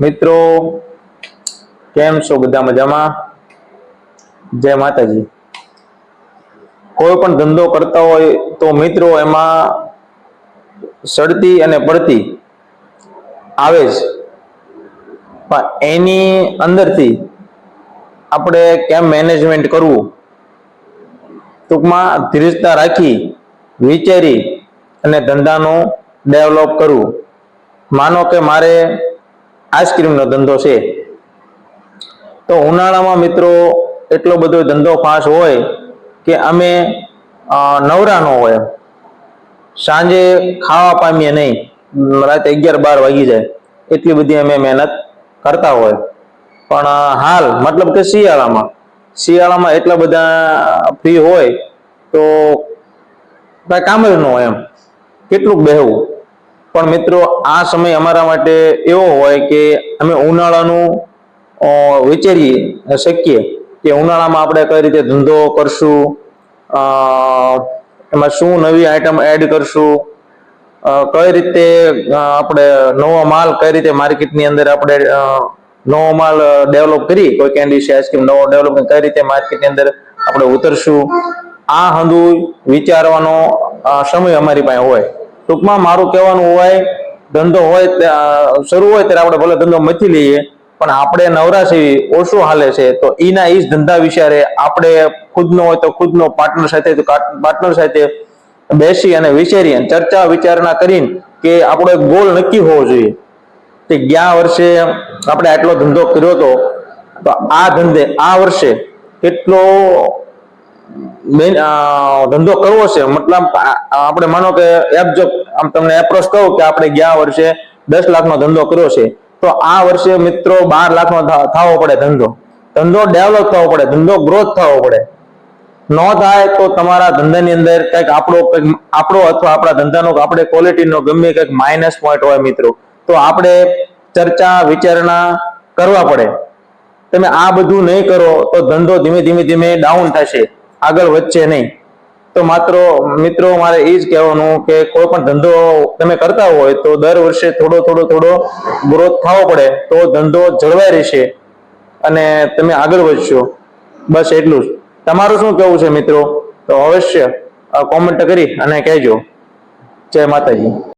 મિત્રો, કેમ છો? બધા મજામાં? જય માતાજી. કોઈ પણ ધંધો કરતા હોય તો મિત્રો એમાં સડતી અને પડતી આવે જ. પણ એની અંદરથી આપણે કેમ મેનેજમેન્ટ કરવું? ટૂંકમાં ધીરજતા રાખી, વિચારી અને ધંધાનું ડેવલપ કરવું. માનો કે મારે આઈસ્ક્રીમનો ધંધો છે, તો ઉનાળામાં મિત્રો એટલો બધો ધંધો ફાસ હોય કે અમે નવરાનો નવરા ન હોય સાંજે ખાવા પામીએ નહીં, રાતે અગિયાર બાર વાગી જાય, એટલી બધી અમે મહેનત કરતા હોય. પણ હાલ, મતલબ કે શિયાળામાં શિયાળામાં એટલા બધા ફ્રી હોય તો કાંઈ કામ જ ન હોય એમ. કેટલુંક બેહવું. પણ મિત્રો, આ સમય અમારા માટે એવો હોય કે અમે ઉનાળાનું વિચારીએ વિચારી શકીએ કે ઉનાળામાં આપણે કઈ રીતે ધંધો કરશું એમાં શું નવી આઈટમ એડ કરશું કઈ રીતે આપણે નવો માલ કઈ રીતે માર્કેટની અંદર આપણે નવો માલ ડેવલપ કરી કોઈ કેન્ડી છે આઈસ્ક્રીમ નવો ડેવલપ કઈ રીતે માર્કેટની અંદર આપણે ઉતરશું, આ હંધુ વિચારવાનો સમય અમારી પાસે હોય. ટૂંકમાં મારું કહેવાનું હોય, ધંધો હોય શરૂ હોય ત્યારે આપણે ભલે ધંધો મથી લઈએ, પણ આપણે નવરાશી ઓછું હાલે છે, તો એના એ જ ધંધા વિચારે આપણે ખુદનો હોય તો ખુદનો પાર્ટનર સાથે પાર્ટનર સાથે બેસી અને વિચારી અને ચર્ચા વિચારણા કરીને કે આપણો એક ગોલ નક્કી હોવો જોઈએ. કે ગયા વર્ષે આપણે આટલો ધંધો કર્યો હતો, તો આ ધંધે, આ વર્ષે કેટલો મેન ધંધો કરવો છે. મતલબ આપણે માનો કે એપ જો, આમ તમને એપ્રોચ કહું કે આપણે ગયા વર્ષે દસ લાખનો ધંધો કર્યો છે, તો આ વર્ષે મિત્રો બાર લાખનો થવો પડે ધંધો. ધંધો ડેવલપ થવો પડે, ધંધો ગ્રોથ થવો પડે. ન થાય તો તમારા ધંધાની અંદર કંઈક આપણો કંઈક આપણો અથવા આપણા ધંધાનો આપણે ક્વોલિટીનો ગમે કંઈક માઇનસ પોઈન્ટ હોય મિત્રો, તો આપણે ચર્ચા, વિચારણા કરવા પડે. તમે આ બધું નહીં કરો તો ધંધો ધીમે ધીમે ધીમે ડાઉન થશે. આગળ વધશે નહીં. તો માત્ર મિત્રો, મારે એ જ કહેવાનું કે કોઈ પણ ધંધો તમે કરતા હોય તો દર વર્ષે થોડો થોડો થોડો ગ્રોથ થવો પડે. તો ધંધો જળવાઈ રહેશે અને તમે આગળ વધશો. બસ એટલું જ. તમારું શું કહેવું છે મિત્રો? તો અવશ્ય કોમેન્ટ કરી અને કહેજો. જય માતાજી.